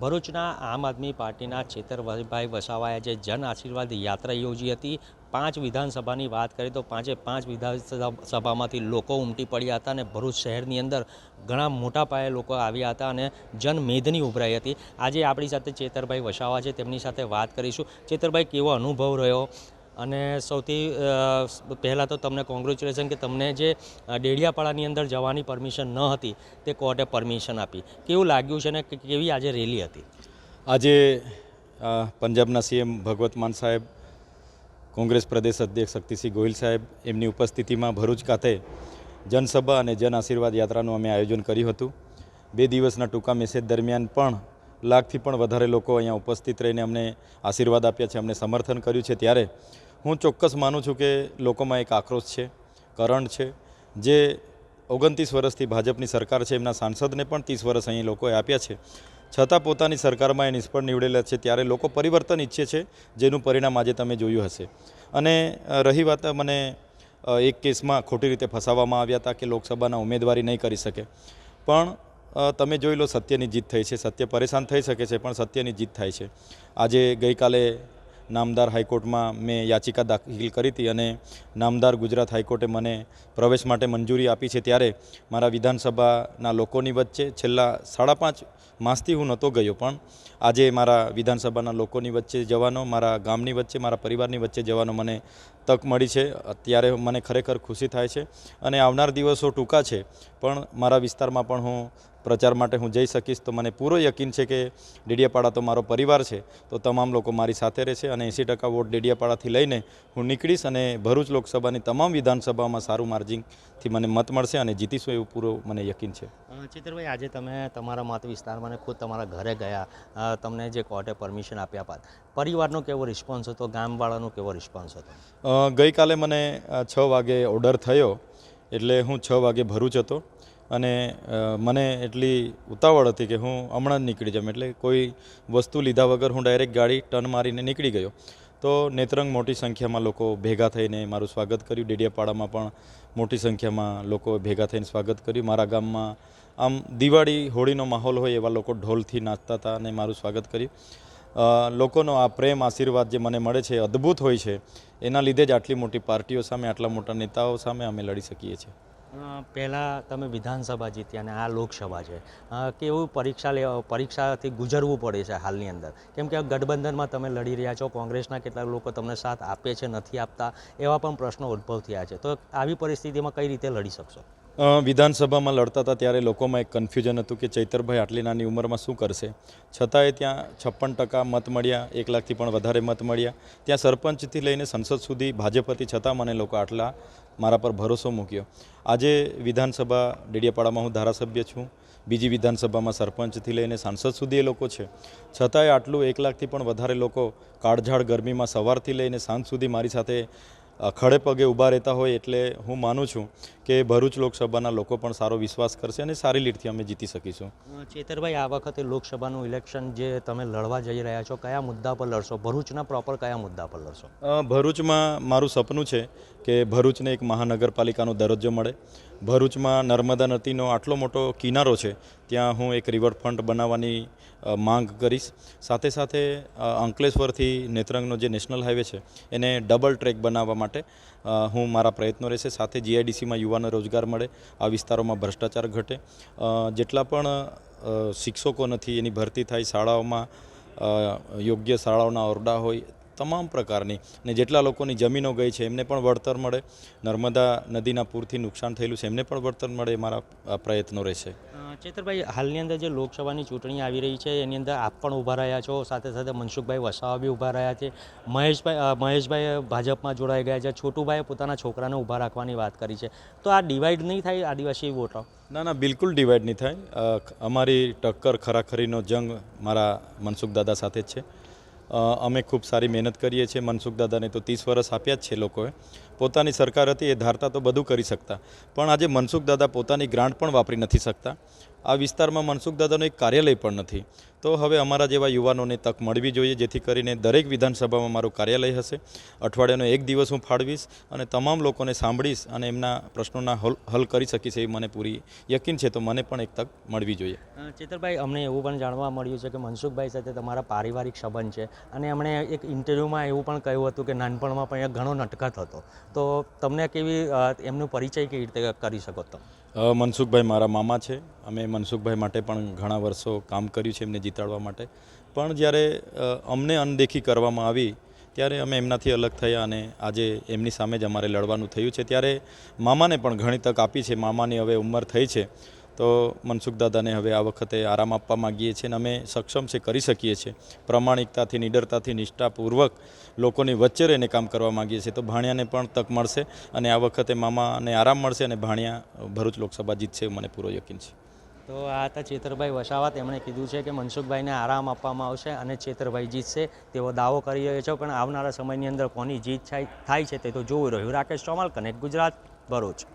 ભરૂચના આમ આદમી પાર્ટીના છેતરભાઈ વસાવાએ જે જન આશીર્વાદ યાત્રા યોજી હતી. પાંચ વિધાનસભાની વાત કરીએ તો પાંચે પાંચ વિધાનસભામાંથી લોકો ઉમટી પડ્યા હતા અને ભરૂચ શહેરની અંદર ઘણા મોટા પાયે લોકો આવ્યા હતા અને જનમેદની ઉભરાઈ હતી. આજે આપણી સાથે ચેતરભાઈ વસાવા છે, તેમની સાથે વાત કરીશું. ચેતરભાઈ કેવો અનુભવ રહ્યો? અને સૌથી પહેલાં તો તમને કોંગ્રેચ્યુલેશન કે તમને જે ડેડિયાપાડાની અંદર જવાની પરમિશન ન હતી, તે કોર્ટે પરમિશન આપી. કેવું લાગ્યું છે ને કેવી આજે રેલી હતી? આજે પંજાબના સીએમ ભગવત માન સાહેબ, કોંગ્રેસ પ્રદેશ અધ્યક્ષ શક્તિસિંહ ગોહિલ સાહેબ, એમની ઉપસ્થિતિમાં ભરૂચ ખાતે જનસભા અને જન આશીર્વાદ યાત્રાનું અમે આયોજન કર્યું હતું. બે દિવસના ટૂંકા મેસેજ દરમિયાન પણ લાખથી પણ વધારે લોકો અહીંયા ઉપસ્થિત રહીને અમને આશીર્વાદ આપ્યા છે, અમને સમર્થન કર્યું છે. ત્યારે હું ચોક્કસ માનું છું કે લોકોમાં એક આક્રોશ છે કરંટ છે, જે ઓગણત્રીસ વર્ષથી ભાજપની સરકાર છે, એમના સાંસદને પણ ત્રીસ વર્ષ અહીં લોકોએ આપ્યા છે. છતાં પોતાની સરકારમાં એ નિષ્ફળ નીવડેલા છે, ત્યારે લોકો પરિવર્તન ઈચ્છે છે, જેનું પરિણામ આજે તમે જોયું હશે. અને રહી વાત મને એક કેસમાં ખોટી રીતે ફસાવવામાં આવ્યા હતા કે લોકસભાના ઉમેદવારી નહીં કરી શકે. પણ તમે જોઈ લો સત્યની જીત થઈ છે, સત્ય પરેશાન થઈ શકે છે, પણ સત્યની જીત થાય છે. આજે ગઈકાલે નામદાર હાઈકોર્ટમાં મેં યાચિકા દાખલ કરી હતી અને નામદાર ગુજરાત હાઈકોર્ટે મને પ્રવેશ માટે મંજૂરી આપી છે ત્યારે મારા વિધાનસભાના લોકોની વચ્ચે છેલ્લા સાડા પાંચ માસથી હું નહોતો ગયો પણ આજે મારા વિધાનસભાના લોકોની વચ્ચે જવાનો, મારા ગામની વચ્ચે, મારા પરિવારની વચ્ચે જવાનો મને તક મળી છે. અત્યારે મને ખરેખર ખુશી થાય છે અને આવનાર દિવસો ટૂંકા છે પણ મારા વિસ્તારમાં પણ હું પ્રચાર માટે હું જઈ શકીશ તો મને પૂરો યકીન છે કે ડેડિયાપાડા તો મારો પરિવાર છે તો તમામ લોકો મારી સાથે રહેશે અને એંસી ટકા વોટ ડેડિયાપાડાથી લઈને હું નીકળીશ અને ભરૂચ લોકસભાની તમામ વિધાનસભામાં સારું માર્જિનથી મને મત મળશે અને જીતીશું એવું પૂરો મને યકીન છે. ચિત્રભાઈ આજે તમે તમારા મત વિસ્તારમાં ખુદ તમારા ઘરે ગયા તમને જે કોર્ટે પરમિશન આપ્યા બાદ પરિવારનો કેવો રિસ્પોન્સ હતો ગામવાળાનો કેવો રિસ્પોન્સ હતો? ગઈકાલે મને છ વાગે ઓર્ડર થયો એટલે હું છ વાગે ભરૂચ હતો. અને મને એટલી ઉતાવળ હતી કે હું હમણાં જ નીકળી જાઉં. એટલે કોઈ વસ્તુ લીધા વગર હું ડાયરેક્ટ ગાડી ટર્ન મારીને નીકળી ગયો. તો નેત્રંગ મોટી સંખ્યામાં લોકો ભેગા થઈને મારું સ્વાગત કર્યું. ડેડિયાપાડામાં પણ મોટી સંખ્યામાં લોકો ભેગા થઈને સ્વાગત કર્યું. મારા ગામમાં આમ દિવાળી, હોળીનો માહોલ હોય એવા લોકો ઢોલથી નાચતા હતા અને મારું સ્વાગત કર્યું. લોકોનો આ પ્રેમ, આશીર્વાદ જે મને મળે છે અદ્ભુત હોય છે. એના લીધે જ આટલી મોટી પાર્ટીઓ સામે, આટલા મોટા નેતાઓ સામે અમે લડી શકીએ છીએ. પહેલાં તમે વિધાનસભા જીત્યા અને આ લોકસભા છે. કેવું પરીક્ષા લેવા પરીક્ષાથી ગુજરવું પડે છે હાલની અંદર? કેમ કે ગઠબંધનમાં તમે લડી રહ્યા છો, કોંગ્રેસના કેટલાક લોકો તમને સાથ આપે છે, નથી આપતા, એવા પણ પ્રશ્નો ઉદ્ભવ થયા છે. તો આવી પરિસ્થિતિમાં કઈ રીતે લડી શકશો? વિધાનસભામાં લડતા હતા ત્યારે લોકોમાં એક કન્ફ્યુઝન હતું કે ચૈતરભાઈ આટલી નાની ઉંમરમાં શું કરશે? છતાંય ત્યાં છપ્પન ટકા મત મળ્યા, એક લાખથી પણ વધારે મત મળ્યા. ત્યાં સરપંચથી લઈને સંસદ સુધી ભાજપ હતી છતાં મને લોકો આટલા મારા પર ભરોસો મૂક્યો. આજે વિધાનસભા ડેડિયાપાડામાં હું ધારાસભ્ય છું. બીજી વિધાનસભામાં સરપંચથી લઈને સાંસદ સુધી એ લોકો છે. છતાંય આટલું એક લાખથી પણ વધારે લોકો કાળઝાળ ગરમીમાં સવારથી લઈને સાંજ સુધી મારી સાથે ખડે પગે ઊભા રહેતા હોય એટલે હું માનું છું કે ભરૂચ લોકસભાના લોકો પણ સારો વિશ્વાસ કરશે અને સારી લીડથી અમે જીતી શકીશું. ચેતરભાઈ આ વખતે લોકસભાનું ઇલેક્શન જે તમે લડવા જઈ રહ્યા છો કયા મુદ્દા પર લડશો? ભરૂચના પ્રોપર કયા મુદ્દા પર લડશો? ભરૂચમાં મારું સપનું છે કે ભરૂચને એક મહાનગરપાલિકાનો દરજ્જો મળે. ભરૂચમાં નર્મદા નદીનો આટલો મોટો કિનારો છે, ત્યાં હું એક રિવરફ્રન્ટ બનાવવાની માંગ કરીશ. સાથે સાથે અંકલેશ્વરથી નેત્રંગનો જે નેશનલ હાઈવે છે, એને ડબલ ટ્રેક બનાવવા માટે હું મારા પ્રયત્નો રહેશે. સાથે જીઆઈડીસીમાં યુવાનો રોજગાર મળે, આ વિસ્તારોમાં ભ્રષ્ટાચાર ઘટે. જેટલા પણ શિક્ષકો નથી, એની ભરતી થાય, શાળાઓમાં યોગ્ય શાળાઓના ઓરડા હોય તમામ પ્રકારની ને જેટલા લોકોની જમીનો ગઈ છે એમને પણ વળતર મળે. નર્મદા નદીના પૂરથી નુકસાન થયેલું છે એમને પણ વળતર મળે એ મારા પ્રયત્નો રહેશે. ચેતરભાઈ હાલની અંદર જે લોકસભાની ચૂંટણી આવી રહી છે એની અંદર આપ પણ ઊભા રહ્યા છો સાથે સાથે મનસુખભાઈ વસાવા બી ઊભા રહ્યા છે. મહેશભાઈ મહેશભાઈ ભાજપમાં જોડાઈ ગયા છે છોટુભાઈએ પોતાના છોકરાને ઊભા રાખવાની વાત કરી છે. તો આ ડિવાઈડ નહીં થાય આદિવાસી વોટો? ના ના બિલકુલ ડિવાઈડ નહીં થાય. અમારી ટક્કર ખરાખરીનો જંગ મારા મનસુખ દાદા સાથે જ છે. અમે ખૂબ સારી મહેનત કરીએ છીએ. મનસુખ દાદાને તો ત્રીસ વર્ષ આપ્યા જ છે લોકોએ. પોતાની સરકાર હતી, એ ધારતા તો બધું કરી શકતા. પણ આજે મનસુખ દાદા પોતાની ગ્રાન્ટ પણ વાપરી નથી શકતા. આ વિસ્તારમાં મનસુખ દાદાનું એક કાર્યાલય પણ નથી. તો હવે અમારા જેવા યુવાનોને તક મળવી જોઈએ, જેથી કરીને દરેક વિધાનસભામાં મારું કાર્યાલય હશે. અઠવાડિયાનો એક દિવસ હું ફાળવીશ અને તમામ લોકોને સાંભળીશ અને એમના પ્રશ્નોના હલ હલ કરી શકીશ એવી મને પૂરી યકીન છે, તો મને પણ એક તક મળવી જોઈએ. ચેતરભાઈ, અમને એવું પણ જાણવા મળ્યું છે કે મનસુખભાઈ સાથે તમારા પારિવારિક સંબંધ છે અને એમણે એક ઇન્ટરવ્યૂમાં એવું પણ કહ્યું હતું કે નાનપણમાં પણ ઘણો નટખટ હતો. તો તમને કેવી એમનો પરિચય કેવી રીતે કરી શકો તમે મનસુખભાઈ મારા મામા છે. અમે મનસુખભાઈ માટે પણ ઘણા વર્ષો કામ કર્યું છે એમને જીતાડવા માટે. પણ જ્યારે અમને અનદેખી કરવામાં આવી, ત્યારે અમે એમનાથી અલગ થયા અને આજે એમની સામે જ અમારે લડવાનું થયું છે. ત્યારે મામાને પણ ઘણી તક આપી છે. મામાની હવે ઉંમર થઈ છે. તો મનસુખ દાદાને હવે આ વખતે આરામ આપવા માગીએ છીએ અને અમે સક્ષમ છે, કરી શકીએ છીએ. પ્રમાણિકતાથી, નિડરતાથી, નિષ્ઠાપૂર્વક લોકોની વચ્ચે રહીને કામ કરવા માગીએ છીએ. તો ભાણિયાને પણ તક મળશે અને આ વખતે મામાને આરામ મળશે અને ભાણિયા ભરૂચ લોકસભા જીતશે મને પૂરો યકીન છે. તો આ હતા ચેતરભાઈ વસાવા. તેમણે કીધું છે કે મનસુખભાઈને આરામ આપવામાં આવશે અને ચેતરભાઈ જીતશે તેવો દાવો કરી રહ્યો છે. પણ આવનારા સમયની અંદર કોની જીત થાય છે તે તો જોવું રહ્યું. રાકેશ ચોમાલ, કનેક્ટ ગુજરાત, ભરૂચ.